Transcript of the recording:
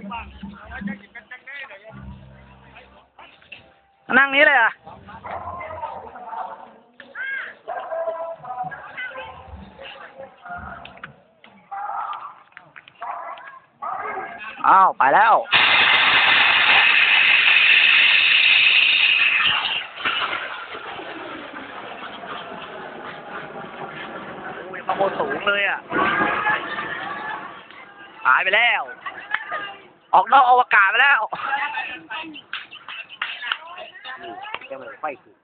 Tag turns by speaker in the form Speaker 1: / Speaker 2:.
Speaker 1: นน่ะนั่งนี้เลยเหรอะอ้าว ไปแล้วโอ้ยขโมยสูงเลยอะ หายไปแล้ว ออกนอกอวกาศไปแล้วนี่
Speaker 2: จะมันไฟคือ